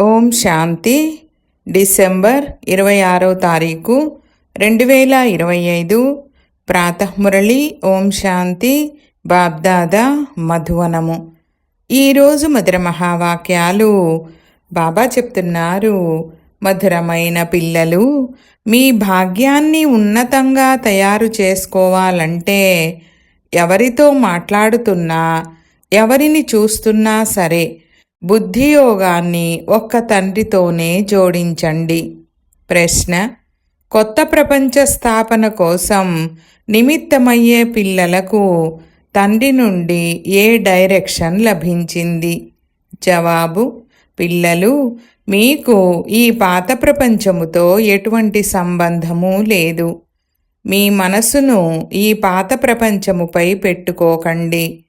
ఓం శాంతి. December ఇరవై ఆరో తారీఖు రెండు వేల ఇరవై ఐదు. ప్రాతమురళి ఓం శాంతి బాబ్దాదా మధువనము. ఈరోజు మధుర మహావాక్యాలు. బాబా చెప్తున్నారు మధురమైన పిల్లలు మీ భాగ్యాన్ని ఉన్నతంగా తయారు చేసుకోవాలంటే ఎవరితో మాట్లాడుతున్నా ఎవరిని చూస్తున్నా సరే బుద్ధియోగాన్ని ఒక్క తండ్రితోనే జోడించండి. ప్రశ్న కొత్త ప్రపంచ స్థాపన కోసం నిమిత్తమయ్యే పిల్లలకు తండ్రి నుండి ఏ డైరెక్షన్ లభించింది? జవాబు పిల్లలు మీకు ఈ పాత ప్రపంచముతో ఎటువంటి సంబంధము లేదు. మీ మనసును ఈ పాత ప్రపంచముపై పెట్టుకోకండి.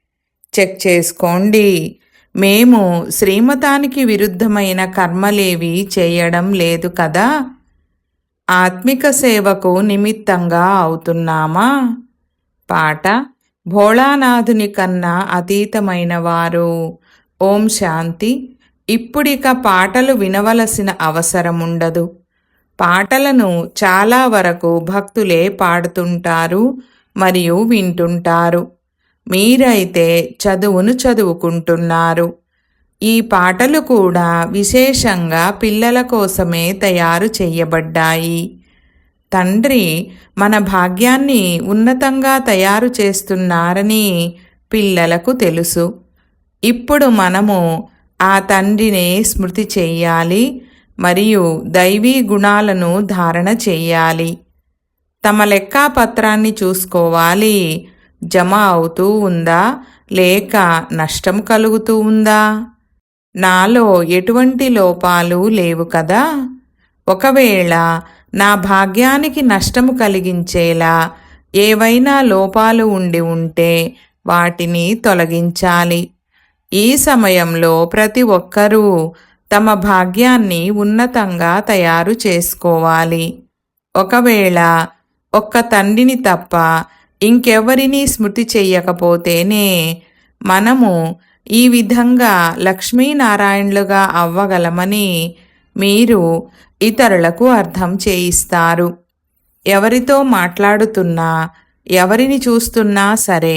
చెక్ చేసుకోండి. మేము శ్రీమతానికి విరుద్ధమైన కర్మలేవి చేయడం లేదు కదా? ఆత్మిక సేవకు నిమిత్తంగా అవుతున్నామా? పాట భోళానాథుని కన్నా అతీతమైన వారు ఓం శాంతి. ఇప్పుడిక పాటలు వినవలసిన అవసరముండదు. పాటలను చాలా వరకు భక్తులే పాడుతుంటారు మరియు వింటుంటారు. మీరైతే చదువును చదువుకుంటున్నారు. ఈ పాటలు కూడా విశేషంగా పిల్లల కోసమే తయారు చేయబడ్డాయి. తండ్రి మన భాగ్యాన్ని ఉన్నతంగా తయారు చేస్తున్నారని పిల్లలకు తెలుసు. ఇప్పుడు మనము ఆ తండ్రినే స్మృతి చేయాలి మరియు దైవీ గుణాలను ధారణ చేయాలి. తమ లెక్కాపత్రాన్ని చూసుకోవాలి జమ అవుతూ ఉందా? లేక నష్టం కలుగుతూ ఉందా? నాలో ఎటువంటి లోపాలు లేవు కదా? ఒకవేళ నా భాగ్యానికి నష్టము కలిగించేలా ఏవైనా లోపాలు ఉండి ఉంటే వాటిని తొలగించాలి. ఈ సమయంలో ప్రతి ఒక్కరూ తమ భాగ్యాన్ని ఉన్నతంగా తయారు చేసుకోవాలి. ఒకవేళ ఒక్క తండ్రిని తప్ప ఇంకెవరినీ స్మృతి చెయ్యకపోతేనే మనము ఈ విధంగా లక్ష్మీనారాయణులుగా అవ్వగలమని మీరు ఇతరులకు అర్థం చేయిస్తారు. ఎవరితో మాట్లాడుతున్నా ఎవరిని చూస్తున్నా సరే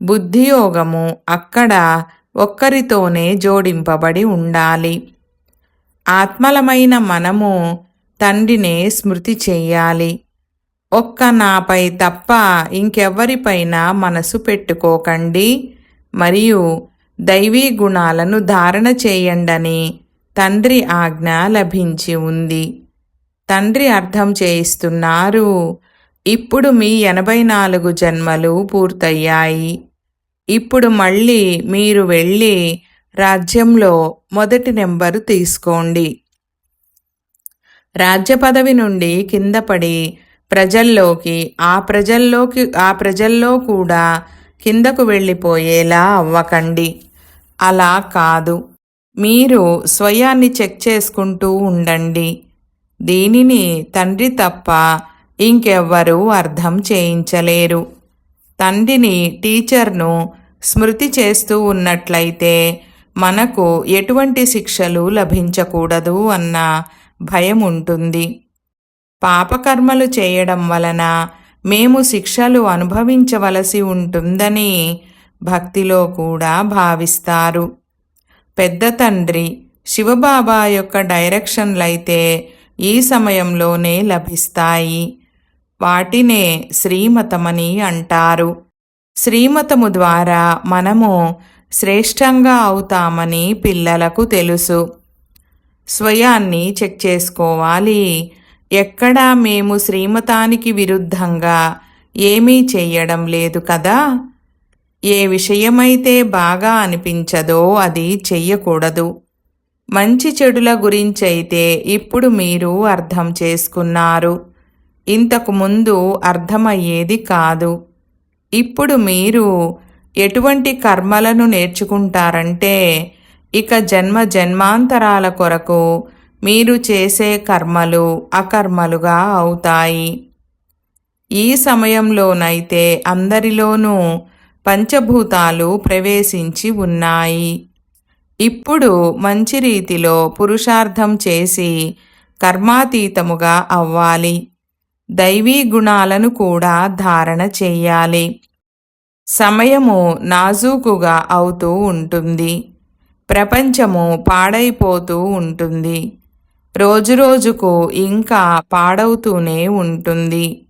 బుద్ధియోగము అక్కడ ఒక్కరితోనే జోడింపబడి ఉండాలి. ఆత్మలమైన మనము తండ్రినే స్మృతి చెయ్యాలి ఒక్క నాపై తప్ప ఇంకెవ్వరిపైనా మనసు పెట్టుకోకండి. మరియు దైవీ గుణాలను ధారణ చేయండని తండ్రి ఆజ్ఞ లభించి ఉంది. తండ్రి అర్థం చేయిస్తున్నారు. ఇప్పుడు మీ ఎనభై నాలుగు జన్మలు పూర్తయ్యాయి. ఇప్పుడు మళ్ళీ మీరు వెళ్ళి రాజ్యంలో మొదటి నెంబరు తీసుకోండి. రాజ్య పదవి నుండి కింద పడి ప్రజల్లోకి ఆ ప్రజల్లోకి ఆ ప్రజల్లో కూడా కిందకు వెళ్ళిపోయేలా అవ్వకండి. అలా కాదు. మీరు స్వయాన్ని చెక్ చేసుకుంటూ ఉండండి. దీనిని తండ్రి తప్ప ఇంకెవ్వరూ అర్థం చేయించలేరు. తండ్రిని టీచర్ను స్మృతి చేస్తూ ఉన్నట్లయితే మనకు ఎటువంటి శిక్షలు లభించకూడదు అన్న భయం ఉంటుంది. పాపకర్మలు చేయడం వలన మేము శిక్షలు అనుభవించవలసి ఉంటుందని భక్తిలో కూడా భావిస్తారు. పెద్ద తండ్రి శివబాబా యొక్క డైరెక్షన్లైతే ఈ సమయంలోనే లభిస్తాయి. వాటినే శ్రీమతమని అంటారు. శ్రీమతము ద్వారా మనము శ్రేష్టంగా అవుతామని పిల్లలకు తెలుసు. స్వయాన్ని చెక్ చేసుకోవాలి. ఎక్కడా మేము శ్రీమతానికి విరుద్ధంగా ఏమీ చెయ్యడం లేదు కదా? ఏ విషయమైతే బాగా అనిపించదో అది చెయ్యకూడదు. మంచి చెడుల గురించైతే ఇప్పుడు మీరు అర్థం చేసుకున్నారు. ఇంతకు ముందు అర్థమయ్యేది కాదు. ఇప్పుడు మీరు ఎటువంటి కర్మలను నేర్చుకుంటారంటే ఇక జన్మ జన్మాంతరాల కొరకు మీరు చేసే కర్మలు అకర్మలుగా అవుతాయి. ఈ సమయంలోనైతే అందరిలోనూ పంచభూతాలు ప్రవేశించి ఉన్నాయి. ఇప్పుడు మంచి రీతిలో పురుషార్థం చేసి కర్మాతీతముగా అవ్వాలి. దైవీ గుణాలను కూడా ధారణ చెయ్యాలి సమయము నాజూకుగా అవుతూ ఉంటుంది. ప్రపంచము పాడైపోతూ ఉంటుంది. రోజురోజుకు ఇంకా పాడవుతూనే ఉంటుంది.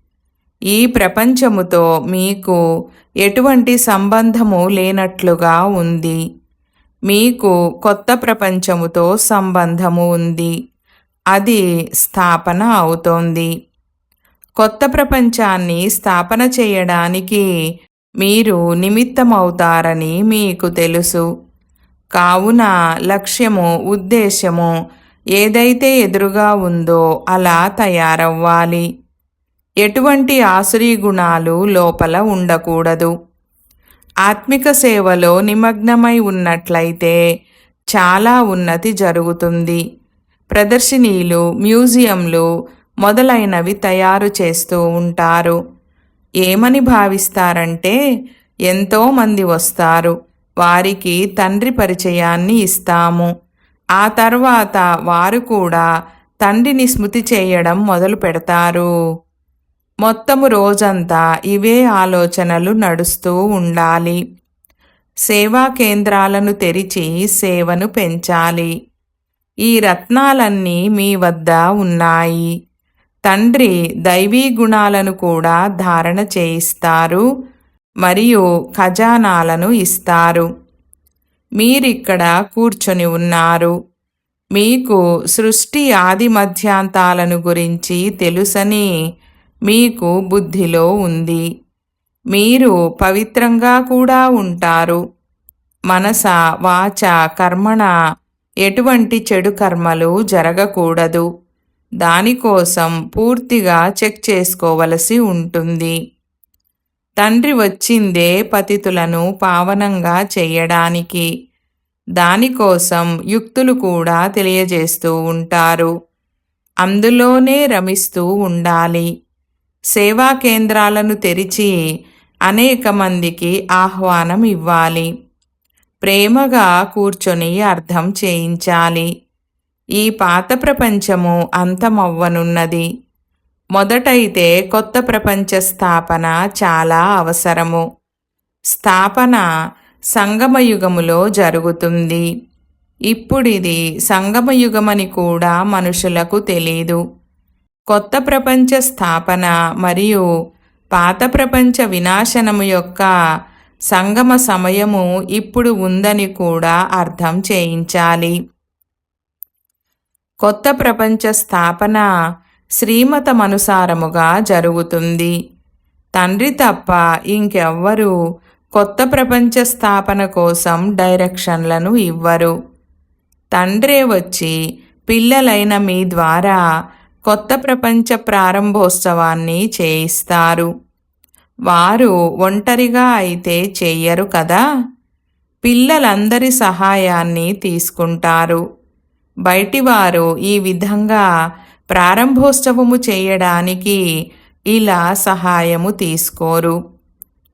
ఈ ప్రపంచముతో మీకు ఎటువంటి సంబంధము లేనట్లుగా ఉంది. మీకు కొత్త ప్రపంచముతో సంబంధము ఉంది. అది స్థాపన అవుతోంది. కొత్త ప్రపంచాన్ని స్థాపన చేయడానికి మీరు నిమిత్తమవుతారని మీకు తెలుసు. కావున లక్ష్యము ఉద్దేశ్యము ఏదైతే ఎదురుగా ఉందో అలా తయారవ్వాలి. ఎటువంటి ఆసురీ గుణాలు లోపల ఉండకూడదు. ఆత్మిక సేవలో నిమగ్నమై ఉన్నట్లయితే చాలా ఉన్నతి జరుగుతుంది. ప్రదర్శనీలు మ్యూజియంలు మొదలైనవి తయారు చేస్తూ ఉంటారు. ఏమని భావిస్తారంటే ఎంతోమంది వస్తారు. వారికి తండ్రి పరిచయాన్ని ఇస్తాము. ఆ తర్వాత వారు కూడా తండ్రిని స్మృతి చేయడం మొదలు పెడతారు. మొత్తము రోజంతా ఇవే ఆలోచనలు నడుస్తూ ఉండాలి. సేవా కేంద్రాలను తెరిచి సేవను పెంచాలి. ఈ రత్నాలన్నీ మీ వద్ద ఉన్నాయి. తండ్రి దైవీ గుణాలను కూడా ధారణ చేయిస్తారు. మరియు ఖజానాలను ఇస్తారు. మీరిక్కడ కూర్చొని ఉన్నారు. మీకు సృష్టి ఆది మధ్యాంతాలను గురించి తెలుసని మీకు బుద్ధిలో ఉంది. మీరు పవిత్రంగా కూడా ఉంటారు. మనస వాచ కర్మణ ఎటువంటి చెడు కర్మలు జరగకూడదు. దానికోసం పూర్తిగా చెక్ చేసుకోవలసి ఉంటుంది. తండ్రి వచ్చిందే పతితులను పావనంగా చేయడానికి. దానికోసం యుక్తులు కూడా తెలియజేస్తూ ఉంటారు. అందులోనే రమిస్తూ ఉండాలి. సేవా కేంద్రాలను తెరిచి అనేక మందికి ఆహ్వానం ఇవ్వాలి. ప్రేమగా కూర్చొని అర్థం చేయించాలి. ఈ పాత ప్రపంచము అంతమవ్వనున్నది. మొదటైతే కొత్త ప్రపంచ స్థాపన చాలా అవసరము. స్థాపన సంగమయుగములో జరుగుతుంది. ఇప్పుడిది సంగమయుగమని కూడా మనుషులకు తెలీదు. కొత్త ప్రపంచ స్థాపన మరియు పాత ప్రపంచ వినాశనము యొక్క సంగమ సమయము ఇప్పుడు ఉందని కూడా అర్థం చేయించాలి. కొత్త ప్రపంచ స్థాపన శ్రీమతమనుసారముగా జరుగుతుంది. తండ్రి తప్ప ఇంకెవ్వరూ కొత్త ప్రపంచ స్థాపన కోసం డైరెక్షన్లను ఇవ్వరు. తండ్రే వచ్చి పిల్లలైన మీ ద్వారా కొత్త ప్రపంచ ప్రారంభోత్సవాన్ని చేయిస్తారు. వారు ఒంటరిగా అయితే చెయ్యరు కదా? పిల్లలందరి సహాయాన్ని తీసుకుంటారు. బయటివారు ఈ విధంగా ప్రారంభోత్సవము చేయడానికి ఇలా సహాయము తీసుకోరు.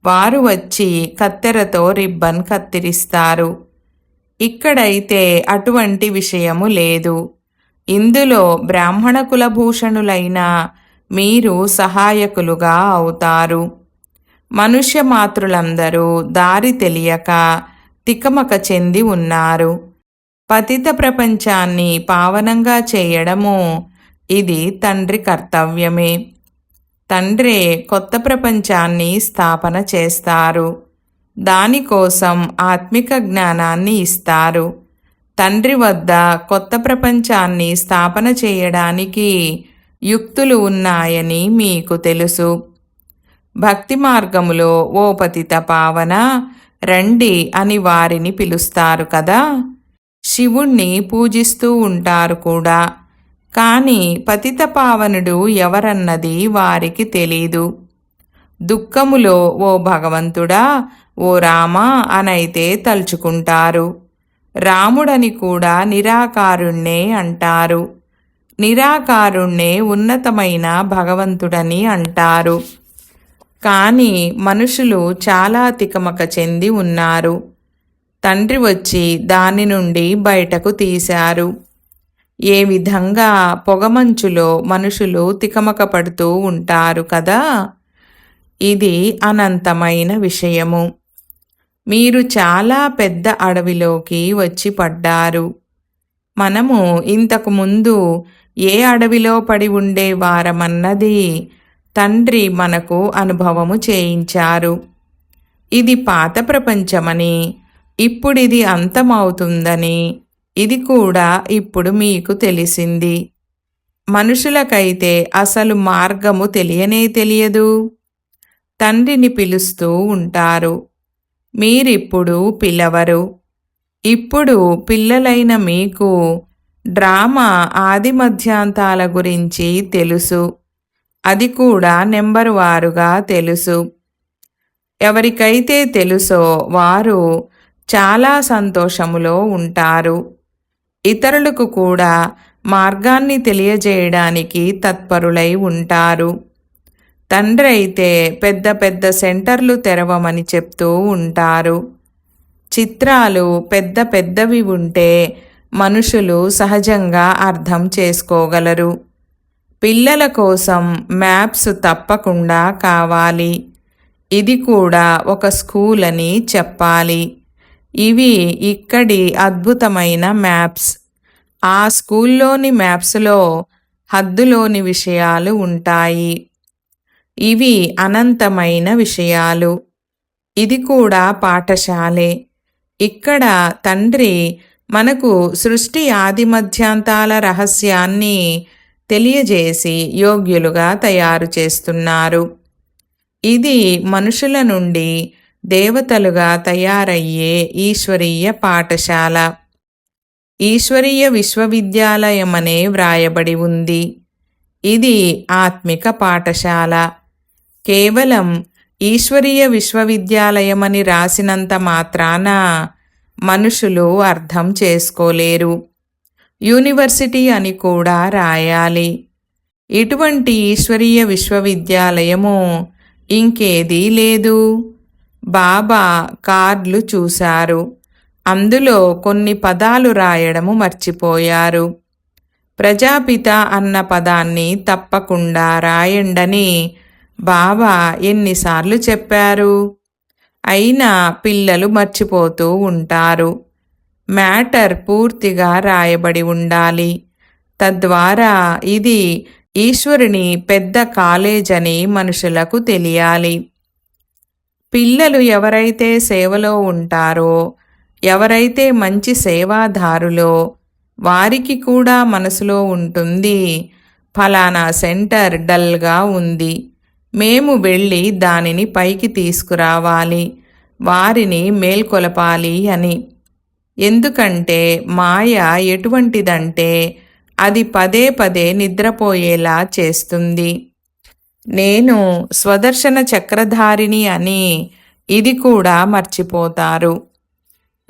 వారు వచ్చి కత్తెరతో రిబ్బన్ కత్తిరిస్తారు. ఇక్కడైతే అటువంటి విషయము లేదు. ఇందులో బ్రాహ్మణ కులభూషణులైన మీరు సహాయకులుగా అవుతారు. మనుష్య మాతృలందరూ దారి తెలియక తికమక చెంది ఉన్నారు. పతిత ప్రపంచాన్ని పావనంగా చేయడము ఇది తండ్రి కర్తవ్యమే. తండ్రే కొత్త ప్రపంచాన్ని స్థాపన చేస్తారు. దానికోసం ఆత్మిక జ్ఞానాన్ని ఇస్తారు. తండ్రి వద్ద కొత్త ప్రపంచాన్ని స్థాపన చేయడానికి యుక్తులు ఉన్నాయని మీకు తెలుసు. భక్తి మార్గములో ఓ పతిత పావన రండి అని వారిని పిలుస్తారు కదా. శివుణ్ణి పూజిస్తూ ఉంటారు కూడా. కానీ పతిత పావనుడు ఎవరన్నది వారికి తెలీదు. దుఃఖములో ఓ భగవంతుడా ఓ రామ అనైతే తలుచుకుంటారు. రాముడని కూడా నిరాకారుణ్ణే అంటారు. నిరాకారుణ్ణే ఉన్నతమైన భగవంతుడని అంటారు. కానీ మనుషులు చాలా తికమక చెంది ఉన్నారు. తండ్రి వచ్చి దాని నుండి బయటకు తీశారు. ఏ విధంగా పొగమంచులో మనుషులు తికమక పడుతూ ఉంటారు కదా? ఇది అనంతమైన విషయము. మీరు చాలా పెద్ద అడవిలోకి వచ్చి పడ్డారు. మనము ఇంతకు ముందు ఏ అడవిలో పడి ఉండేవారమన్నది తండ్రి మనకు అనుభవము చేయించారు. ఇది పాత ప్రపంచమని ఇప్పుడిది అంతమవుతుందని ఇది కూడా ఇప్పుడు మీకు తెలిసింది. మనుషులకైతే అసలు మార్గము తెలియనే తెలియదు. తండ్రిని పిలుస్తూ ఉంటారు. మీరిప్పుడు పిలవరు. ఇప్పుడు పిల్లలైన మీకు డ్రామా ఆది మధ్యాంతాల గురించి తెలుసు. అది కూడా నెంబరు వారుగా తెలుసు. ఎవరికైతే తెలుసో వారు చాలా సంతోషములో ఉంటారు. ఇతరులకు కూడా మార్గాన్ని తెలియజేయడానికి తత్పరులై ఉంటారు. తండ్రి అయితే పెద్ద పెద్ద సెంటర్లు తెరవమని చెప్తూ ఉంటారు. చిత్రాలు పెద్ద పెద్దవి ఉంటే మనుషులు సహజంగా అర్థం చేసుకోగలరు. పిల్లల కోసం మ్యాప్స్ తప్పకుండా కావాలి. ఇది కూడా ఒక స్కూల్ అని చెప్పాలి. ఇవి ఇక్కడి అద్భుతమైన మ్యాప్స్. ఆ స్కూల్లోని మ్యాప్స్లో హద్దులోని విషయాలు ఉంటాయి. ఇవి అనంతమైన విషయాలు. ఇది కూడా పాఠశాలే. ఇక్కడ తండ్రి మనకు సృష్టి ఆది మధ్యాంతాల రహస్యాన్ని తెలియజేసి యోగ్యులుగా తయారు చేస్తున్నారు. ఇది మనుషుల నుండి దేవతలుగా తయారయ్యే ఈశ్వరీయ పాఠశాల. ఈశ్వరీయ విశ్వవిద్యాలయమనే వ్రాయబడి ఉంది. ఇది ఆత్మిక పాఠశాల. కేవలం ఈశ్వరీయ విశ్వవిద్యాలయమని రాసినంత మాత్రాన మనుషులు అర్థం చేసుకోలేరు. యూనివర్సిటీ అని కూడా రాయాలి. ఇటువంటి ఈశ్వరీయ విశ్వవిద్యాలయము ఇంకేదీ లేదు. బాబా కార్లు చూశారు. అందులో కొన్ని పదాలు రాయడము మర్చిపోయారు. ప్రజాపిత అన్న పదాన్ని తప్పకుండా రాయండని బాబా ఎన్నిసార్లు చెప్పారు. అయినా పిల్లలు మర్చిపోతూ ఉంటారు. మ్యాటర్ పూర్తిగా రాయబడి ఉండాలి. తద్వారా ఇది ఈశ్వరుని పెద్ద కాలేజ్ అని మనుషులకు తెలియాలి. పిల్లలు ఎవరైతే సేవలో ఉంటారో ఎవరైతే మంచి సేవాదారులో వారికి కూడా మనసులో ఉంటుంది ఫలానా సెంటర్ డల్గా ఉంది మేము వెళ్ళి దానిని పైకి తీసుకురావాలి వారిని మేల్కొలపాలి అని. ఎందుకంటే మాయ ఎటువంటిదంటే అది పదే పదే నిద్రపోయేలా చేస్తుంది. నేను స్వదర్శన చక్రధారిణి అని ఇది కూడా మర్చిపోతారు.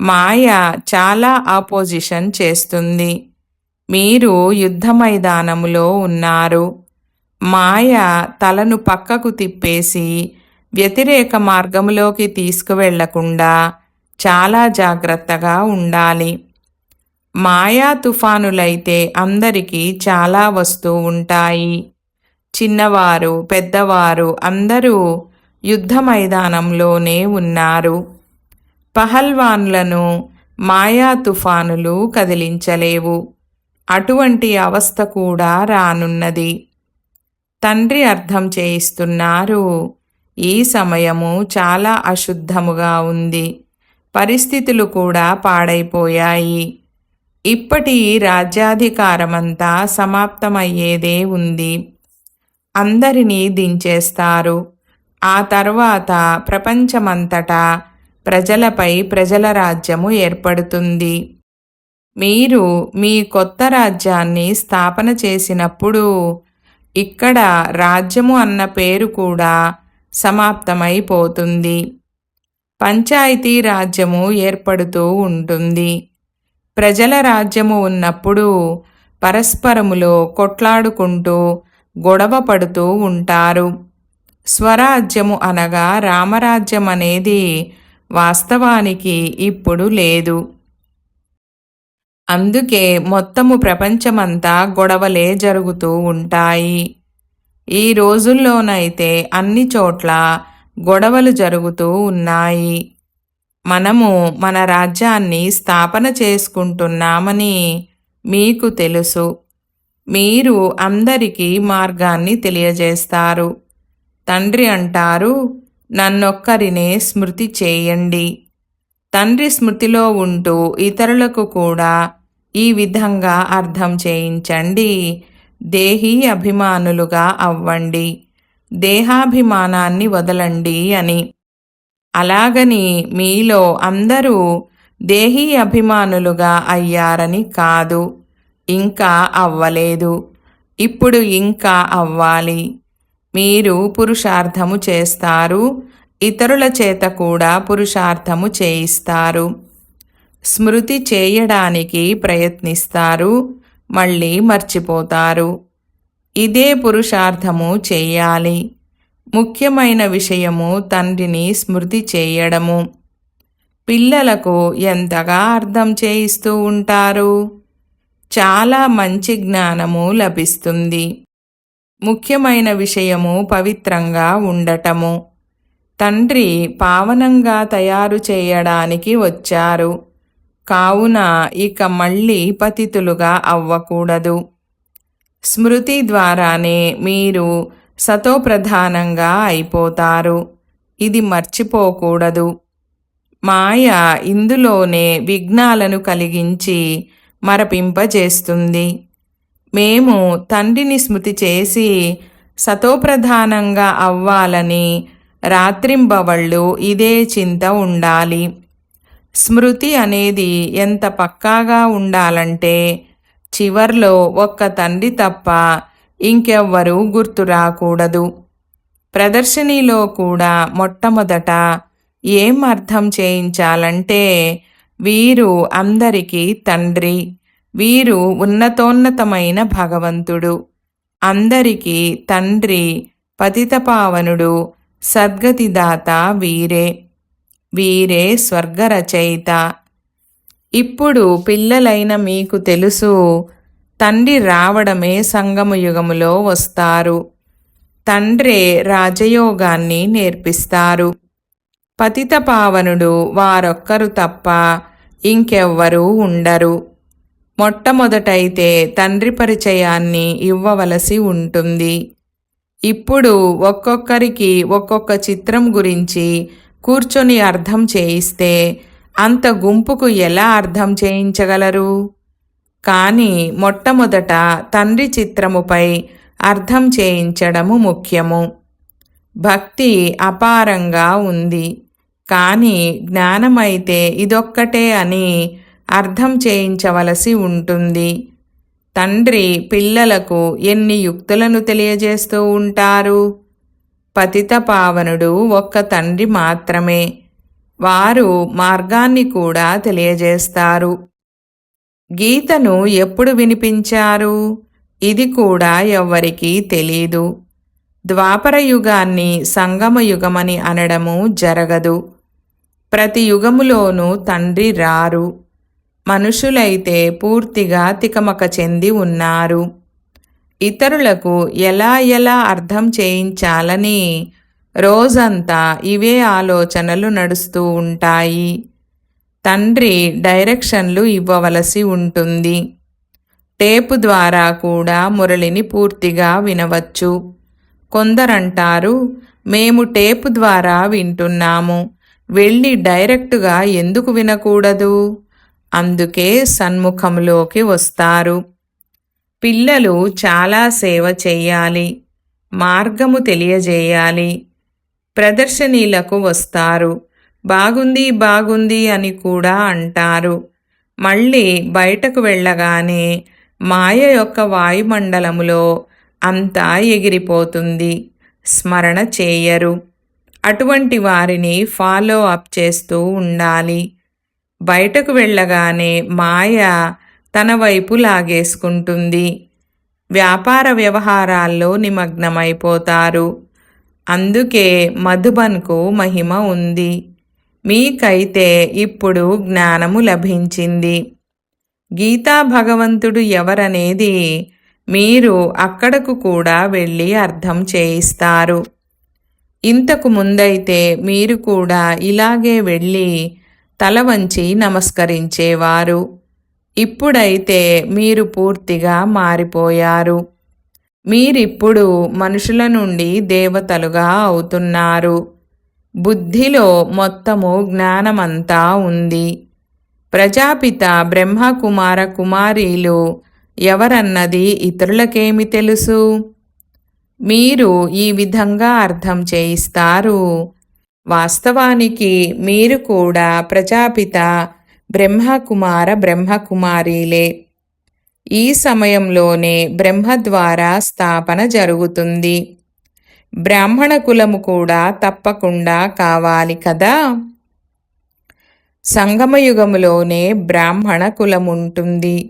మాయ చాలా ఆపోజిషన్ చేస్తుంది. మీరు యుద్ధ మైదానములో ఉన్నారు. మాయ తలను పక్కకు తిప్పేసి వ్యతిరేక మార్గములోకి తీసుకువెళ్ళకుండా చాలా జాగ్రత్తగా ఉండాలి. మాయా తుఫానులైతే అందరికీ చాలా వస్తూ ఉంటాయి. చిన్నవారు పెద్దవారు అందరూ యుద్ధ మైదానంలోనే ఉన్నారు. పహల్వాన్లను మాయా తుఫానులు కదిలించలేవు. అటువంటి అవస్థ కూడా రానున్నది. తండ్రి అర్థం చేయిస్తున్నారు ఈ సమయము చాలా అశుద్ధముగా ఉంది. పరిస్థితులు కూడా పాడైపోయాయి. ఇప్పటి రాజ్యాధికారమంతా సమాప్తమయ్యేదే ఉంది. అందరినీ దించేస్తారు. ఆ తర్వాత ప్రపంచమంతటా ప్రజలపై ప్రజల రాజ్యము ఏర్పడుతుంది. మీరు మీ కొత్త రాజ్యాన్ని స్థాపన చేసినప్పుడు ఇక్కడ రాజ్యము అన్న పేరు కూడా సమాప్తమైపోతుంది. పంచాయతీ రాజ్యము ఏర్పడుతూ ఉంటుంది. ప్రజల రాజ్యము ఉన్నప్పుడు పరస్పరములో కొట్లాడుకుంటూ గొడవ పడుతూ ఉంటారు. స్వరాజ్యము అనగా రామరాజ్యం అనేది వాస్తవానికి ఇప్పుడు లేదు. అందుకే మొత్తము ప్రపంచమంతా గొడవలే జరుగుతూ ఉంటాయి. ఈ రోజుల్లోనైతే అన్ని చోట్ల గొడవలు జరుగుతూ ఉన్నాయి. మనము మన రాజ్యాన్ని స్థాపన చేసుకుంటున్నామని మీకు తెలుసు. మీరు అందరికీ మార్గాన్ని తెలియజేస్తారు. తండ్రి అంటారు నన్నొక్కరినే స్మృతి చేయండి. తండ్రి స్మృతిలో ఉంటూ ఇతరులకు కూడా ఈ విధంగా అర్థం చేయించండి. దేహీ అభిమానులుగా అవ్వండి. దేహాభిమానాన్ని వదలండి అని. అలాగని మీలో అందరూ దేహీ అభిమానులుగా అయ్యారని కాదు. ఇంకా అవ్వలేదు. ఇప్పుడు ఇంకా అవ్వాలి. మీరు పురుషార్థము చేస్తారు ఇతరుల చేత కూడా పురుషార్థము చేయిస్తారు. స్మృతి చేయడానికి ప్రయత్నిస్తారు మళ్ళీ మర్చిపోతారు. ఇదే పురుషార్థము చేయాలి. ముఖ్యమైన విషయము తండ్రిని స్మృతి చేయడము. పిల్లలకు ఎంతగా అర్థం చేయిస్తూ ఉంటారు? చాలా మంచి జ్ఞానము లభిస్తుంది. ముఖ్యమైన విషయము పవిత్రంగా ఉండటము. తండ్రి పావనంగా తయారు చేయడానికి వచ్చారు. కావున ఇక మళ్ళీ పతితులుగా అవ్వకూడదు. స్మృతి ద్వారానే మీరు సతోప్రధానంగా అయిపోతారు. ఇది మర్చిపోకూడదు. మాయ ఇందులోనే విఘ్నాలను కలిగించి మరపింపజేస్తుంది. మేము తండ్రిని స్మృతి చేసి సతోప్రధానంగా అవ్వాలని రాత్రింబవళ్ళు ఇదే చింత ఉండాలి. స్మృతి అనేది ఎంత పక్కాగా ఉండాలంటే చివర్లో ఒక్క తండ్రి తప్ప ఇంకెవ్వరూ గుర్తు రాకూడదు. ప్రదర్శనీలో కూడా మొట్టమొదట ఏం అర్థం చేయించాలంటే వీరు అందరికీ తండ్రి. వీరు ఉన్నతోన్నతమైన భగవంతుడు. అందరికీ తండ్రి పతితపావనుడు సద్గతిదాత వీరే. వీరే స్వర్గరచయిత. ఇప్పుడు పిల్లలైన మీకు తెలుసు తండ్రి రావడమే సంగమయుగములో వస్తారు. తండ్రే రాజయోగాన్ని నేర్పిస్తారు. పతితపావనుడు వారొక్కరు తప్ప ఇంకెవ్వరూ ఉండరు. మొట్టమొదటైతే తండ్రి పరిచయాన్ని ఇవ్వవలసి ఉంటుంది. ఇప్పుడు ఒక్కొక్కరికి ఒక్కొక్క చిత్రం గురించి కూర్చొని అర్థం చేయిస్తే అంత గుంపుకు ఎలా అర్థం చేయించగలరు? కానీ మొట్టమొదట తండ్రి చిత్రముపై అర్థం చేయించడము ముఖ్యము. భక్తి అపారంగా ఉంది. కానీ జ్ఞానమైతే ఇదొక్కటే అని అర్థం చేయించవలసి ఉంటుంది. తండ్రి పిల్లలకు ఎన్ని యుక్తులను తెలియజేస్తూ ఉంటారు? పతిత పావనుడు ఒక్క తండ్రి మాత్రమే. వారు మార్గాన్ని కూడా తెలియజేస్తారు. గీతను ఎప్పుడు వినిపించారు? ఇది కూడా ఎవ్వరికీ తెలీదు. ద్వాపర యుగాన్ని సంగమ యుగమని అనడము జరగదు. ప్రతి యుగములోనూ తండ్రి రారు. మనుషులైతే పూర్తిగా తికమక చెంది ఉన్నారు. ఇతరులకు ఎలా ఎలా అర్థం చేయించాలని రోజంతా ఇవే ఆలోచనలు నడుస్తూ ఉంటాయి. తండ్రి డైరెక్షన్లు ఇవ్వవలసి ఉంటుంది. టేపు ద్వారా కూడా మురళిని పూర్తిగా వినవచ్చు. కొందరంటారు మేము టేపు ద్వారా వింటున్నాము. వెళ్ళి డైరెక్టుగా ఎందుకు వినకూడదు? అందుకే సన్ముఖంలోకి వస్తారు. పిల్లలు చాలా సేవ చెయ్యాలి మార్గము తెలియజేయాలి. ప్రదర్శనీలకు వస్తారు. బాగుంది బాగుంది అని కూడా అంటారు. మళ్ళీ బయటకు వెళ్ళగానే మాయ యొక్క వాయుమండలములో అంతా ఎగిరిపోతుంది. స్మరణ చేయరు. అటువంటి వారిని ఫాలో అప్ చేస్తూ ఉండాలి. బయటకు వెళ్ళగానే మాయ తన వైపు లాగేసుకుంటుంది. వ్యాపార వ్యవహారాల్లో నిమగ్నమైపోతారు. అందుకే మధుబన్కు మహిమ ఉంది. మీకైతే ఇప్పుడు జ్ఞానము లభించింది. గీతా భగవంతుడు ఎవరనేది మీరు అక్కడకు కూడా వెళ్ళి అర్థం చేయిస్తారు. ఇంతకు ముందైతే మీరు కూడా ఇలాగే వెళ్ళి తల వంచి నమస్కరించేవారు. ఇప్పుడైతే మీరు పూర్తిగా మారిపోయారు. మీరిప్పుడు మనుషుల నుండి దేవతలుగా అవుతున్నారు. బుద్ధిలో మొత్తము జ్ఞానమంతా ఉంది. ప్రజాపిత బ్రహ్మకుమార కుమారీలు ఎవరన్నది ఇతరులకేమి తెలుసు? మీరు ఈ విధంగా అర్థం చేయిస్తారు. వాస్తవానికి మీరు కూడా ప్రజాపిత బ్రహ్మకుమార బ్రహ్మకుమారీలే. ఈ సమయంలోనే బ్రహ్మ ద్వారా స్థాపన జరుగుతుంది. బ్రాహ్మణ కులము కూడా తప్పకుండా కావాలి కదా? సంగమయుగములోనే బ్రాహ్మణ కులముంటుంది.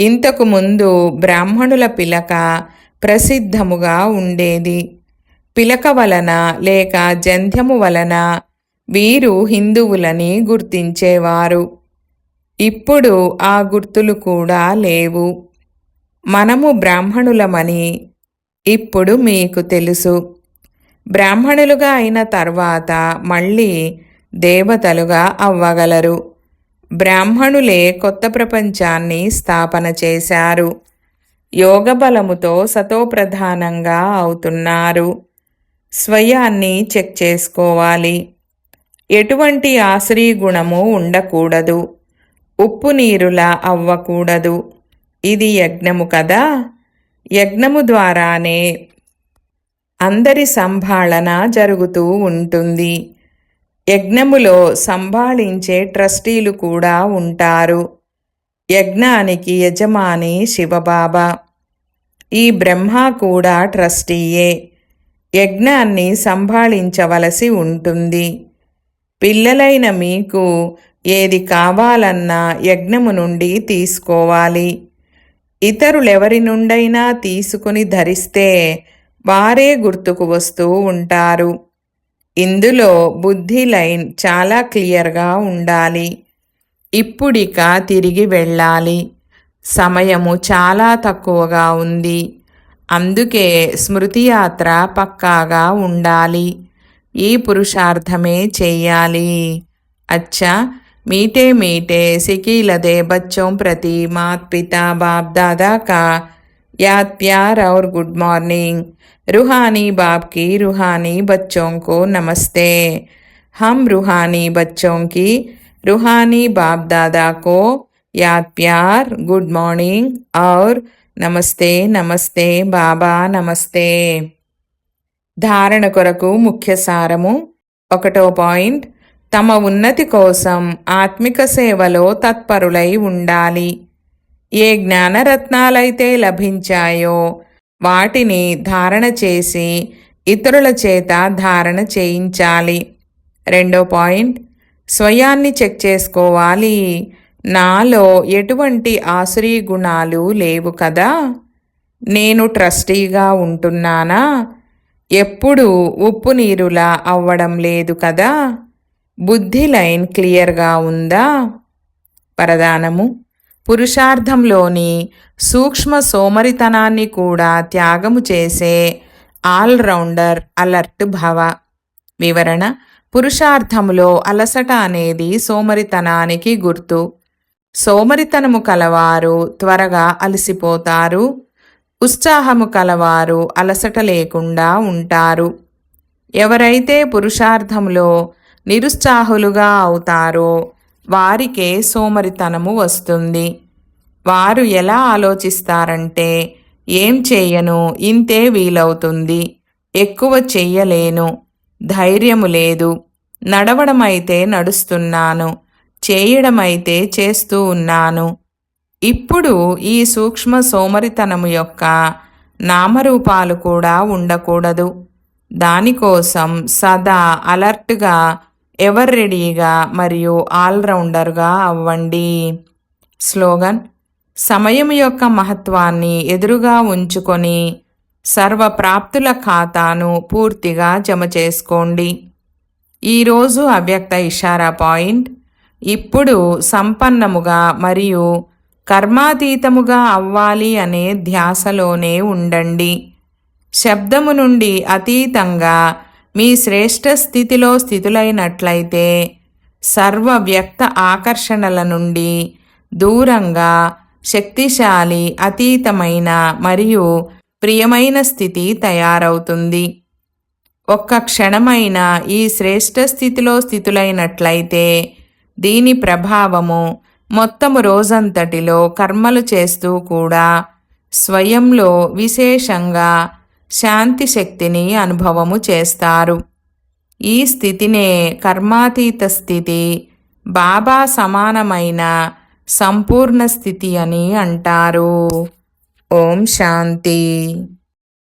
ఇంతకు ముందు బ్రాహ్మణుల పిలక ప్రసిద్ధముగా ఉండేది. పిలక వలన లేక జంధ్యము వలన వీరు హిందువులని గుర్తించేవారు. ఇప్పుడు ఆ గుర్తులు కూడా లేవు. మనము బ్రాహ్మణులమని ఇప్పుడు మీకు తెలుసు. బ్రాహ్మణులుగా అయిన తర్వాత మళ్ళీ దేవతలుగా అవ్వగలరు. బ్రాహ్మణులే కొత్త ప్రపంచాన్ని స్థాపన చేశారు. యోగ బలముతో సతోప్రధానంగా అవుతున్నారు. స్వయాన్ని చెక్ చేసుకోవాలి. ఎటువంటి ఆశ్రీ గుణము ఉండకూడదు. ఉప్పు నీరులా అవ్వకూడదు. ఇది యజ్ఞము కదా? యజ్ఞము ద్వారానే అందరి సంభాళన జరుగుతూ ఉంటుంది. యజ్ఞములో సంభాళించే ట్రస్టీలు కూడా ఉంటారు. యజ్ఞానికి యజమాని శివబాబా. ఈ బ్రహ్మ కూడా ట్రస్టీయే. యజ్ఞాన్ని సంభాళించవలసి ఉంటుంది. పిల్లలైన మీకు ఏది కావాలన్నా యజ్ఞము నుండి తీసుకోవాలి. ఇతరులెవరి నుండైనా తీసుకుని ధరిస్తే వారే గుర్తుకు వస్తూ ఉంటారు. ఇందులో బుద్ధి లైన్ చాలా క్లియర్గా ఉండాలి. ఇప్పుడిక తిరిగి వెళ్ళాలి. సమయము చాలా తక్కువగా ఉంది. అందుకే స్మృతి యాత్ర పక్కాగా ఉండాలి ఈ పురుషార్థమే చెయ్యాలి అచ్చా मीठे मीठे सिकीलदे बच्चों प्रति मात पिता बाप दादा का याद प्यार और गुड मॉर्निंग रूहानी बाप की रूहानी बच्चों को नमस्ते हम रूहानी बच्चों की रूहानी बाप दादा को याद प्यार गुड मॉर्निंग और నమస్తే నమస్తే బాబా నమస్తే. ధారణ కొరకు ముఖ్య సారము. ఒకటో పాయింట్. తమ ఉన్నతి కోసం ఆత్మిక సేవలో తత్పరులై ఉండాలి. ఏ జ్ఞానరత్నాలైతే లభించాయో వాటిని ధారణ చేసి ఇతరుల చేత ధారణ చేయించాలి. రెండో పాయింట్. స్వయాన్ని చెక్ చేసుకోవాలి. నాలో ఎటువంటి ఆసురీ గుణాలు లేవు కదా? నేను ట్రస్టీగా ఉంటున్నానా? ఎప్పుడూ ఉప్పు నీరులా అవ్వడం లేదు కదా? బుద్ధి లైన్ క్లియర్గా ఉందా? ప్రధానము పురుషార్థంలోని సూక్ష్మ సోమరితనాన్ని కూడా త్యాగము చేసే ఆల్రౌండర్ అలర్ట్ భవ. వివరణ. పురుషార్థములో అలసట అనేది సోమరితనానికి గుర్తు. సోమరితనము కలవారు త్వరగా అలసిపోతారు. ఉత్సాహము కలవారు అలసట లేకుండా ఉంటారు. ఎవరైతే పురుషార్థంలో నిరుత్సాహులుగా అవుతారో వారికే సోమరితనము వస్తుంది. వారు ఎలా ఆలోచిస్తారంటే ఏం చేయను ఇంతే వీలవుతుంది. ఎక్కువ చెయ్యలేను ధైర్యము లేదు. నడవడమైతే నడుస్తున్నాను. చేయడమైతే చేస్తూ ఉన్నాను. ఇప్పుడు ఈ సూక్ష్మ సోమరితనము యొక్క నామరూపాలు కూడా ఉండకూడదు. దానికోసం సదా అలర్ట్గా ఎవర్ రెడీగా మరియు ఆల్రౌండర్గా అవ్వండి. స్లోగన్ సమయం యొక్క మహత్వాన్ని ఎదురుగా ఉంచుకొని సర్వప్రాప్తుల ఖాతాను పూర్తిగా జమ చేసుకోండి. ఈరోజు అవ్యక్త ఇషారా పాయింట్ ఇప్పుడు సంపన్నముగా మరియు కర్మాతీతముగా అవ్వాలి అనే ధ్యాసలోనే ఉండండి. శబ్దము నుండి అతీతంగా మీ శ్రేష్ఠ స్థితిలో స్థితులైనట్లయితే సర్వ వ్యక్త ఆకర్షణల నుండి దూరంగా శక్తిశాలి అతీతమైన మరియు ప్రియమైన స్థితి తయారవుతుంది. ఒక్క క్షణమైన ఈ శ్రేష్ఠ స్థితిలో స్థితులైనట్లయితే దీని ప్రభావము మొత్తము రోజంతటిలో కర్మలు చేస్తూ కూడా స్వయంలో విశేషంగా శాంతి శక్తిని అనుభవము చేస్తారు. ఈ స్థితినే కర్మాతీత స్థితి బాబా సమానమైన సంపూర్ణ స్థితి అని అంటారు. ఓం శాంతి.